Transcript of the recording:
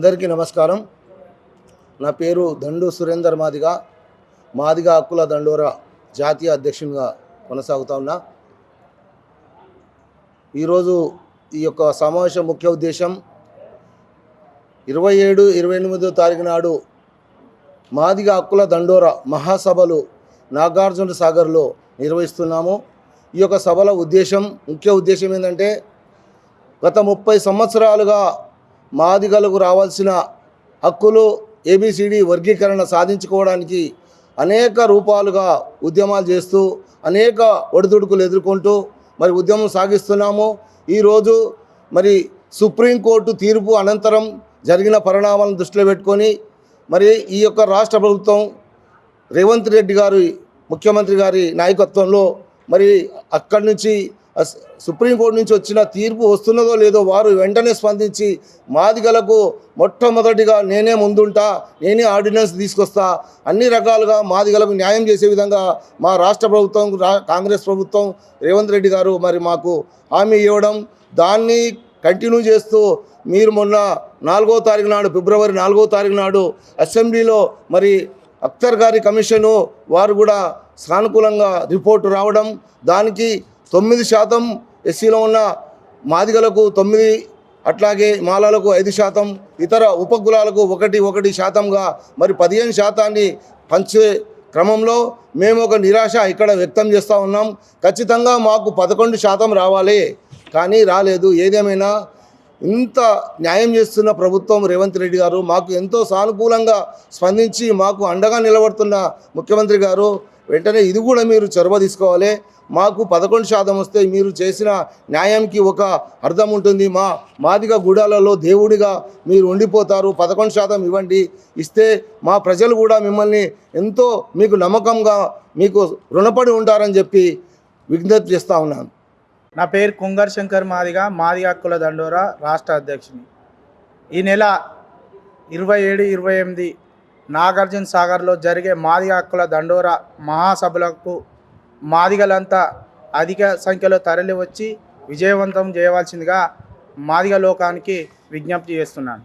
అందరికీ నమస్కారం. నా పేరు దండు సురేందర్ మాదిగ. మాదిగ హక్కుల దండోరా జాతీయ అధ్యక్షునిగా కొనసాగుతా ఉన్నా. ఈరోజు ఈ యొక్క సమావేశం ముఖ్య ఉద్దేశం ఇరవై ఏడు ఇరవై ఎనిమిదో తారీఖు నాడు మాదిగ హక్కుల దండోరా మహాసభలు నాగార్జున సాగర్లో నిర్వహిస్తున్నాము. ఈ యొక్క సభల ఉద్దేశం ముఖ్య ఉద్దేశం ఏంటంటే గత ముప్పై సంవత్సరాలుగా మాదిగలకు రావాల్సిన హక్కులు ఏబిసిడి వర్గీకరణ సాధించుకోవడానికి అనేక రూపాలుగా ఉద్యమాలు చేస్తూ అనేక ఒడిదుడుకులు ఎదుర్కొంటూ మరి ఉద్యమం సాగిస్తున్నాము. ఈరోజు మరి సుప్రీంకోర్టు తీర్పు అనంతరం జరిగిన పరిణామాలను దృష్టిలో పెట్టుకొని మరి ఈ యొక్క రాష్ట్ర ప్రభుత్వం రేవంత్ రెడ్డి గారి ముఖ్యమంత్రి గారి నాయకత్వంలో మరి అక్కడి నుంచి సుప్రీంకోర్టు నుంచి వచ్చిన తీర్పు వస్తున్నదో లేదో వారు వెంటనే స్పందించి మాదిగలకు మొట్టమొదటిగా నేనే ముందుంటా నేనే ఆర్డినెన్స్ తీసుకొస్తా అన్ని రకాలుగా మాదిగలకు న్యాయం చేసే విధంగా మా రాష్ట్ర ప్రభుత్వం రా- కాంగ్రెస్ ప్రభుత్వం రేవంత్ రెడ్డి గారు మరి మాకు హామీ ఇవ్వడం దాన్ని కంటిన్యూ చేస్తూ మీరు మొన్న నాలుగో తారీఖు నాడు ఫిబ్రవరి నాలుగో తారీఖు నాడు అసెంబ్లీలో మరి అఖ్తర్ గారి కమిషను వారు కూడా సానుకూలంగా రిపోర్టు రావడం దానికి తొమ్మిది శాతం ఎస్సీలో ఉన్న మాదిగలకు తొమ్మిది అట్లాగే మాలలకు ఐదు శాతం ఇతర ఉపకులాలకు ఒకటి ఒకటి శాతంగా మరి పదిహేను శాతాన్ని పంచే క్రమంలో మేము ఒక నిరాశ ఇక్కడ వ్యక్తం చేస్తూ ఉన్నాం. ఖచ్చితంగా మాకు పదకొండు శాతం రావాలి కానీ రాలేదు. ఏదేమైనా ఇంత న్యాయం చేస్తున్న ప్రభుత్వం రేవంత్ రెడ్డి గారు మాకు ఎంతో సానుకూలంగా స్పందించి మాకు అండగా నిలబడుతున్న ముఖ్యమంత్రి గారు వెంటనే ఇది కూడా మీరు చొరవ తీసుకోవాలి. మాకు పదకొండు శాతం వస్తే మీరు చేసిన న్యాయంకి ఒక అర్థం ఉంటుంది. మా మాదిగ గుడాలలో దేవుడిగా మీరు ఉండిపోతారు. పదకొండు శాతం ఇవ్వండి. ఇస్తే మా ప్రజలు కూడా మిమ్మల్ని ఎంతో మీకు నమ్మకంగా మీకు రుణపడి ఉంటారని చెప్పి విజ్ఞప్తి చేస్తూ ఉన్నాను. నా పేరు కుంగర్ శంకర్ మాదిగా మాదిగ హక్కుల దండోరా రాష్ట్ర అధ్యక్షుని. ఈ నెల ఇరవై ఏడు ఇరవై ఎనిమిది నాగార్జున సాగర్లో జరిగే మాదిగ హక్కుల దండోరా మహాసభలకు మాదిగలంతా అధిక సంఖ్యలో తరలి వచ్చి విజయవంతం చేయవలసిందిగా మాదిగ లోకానికి విజ్ఞప్తి చేస్తున్నాను.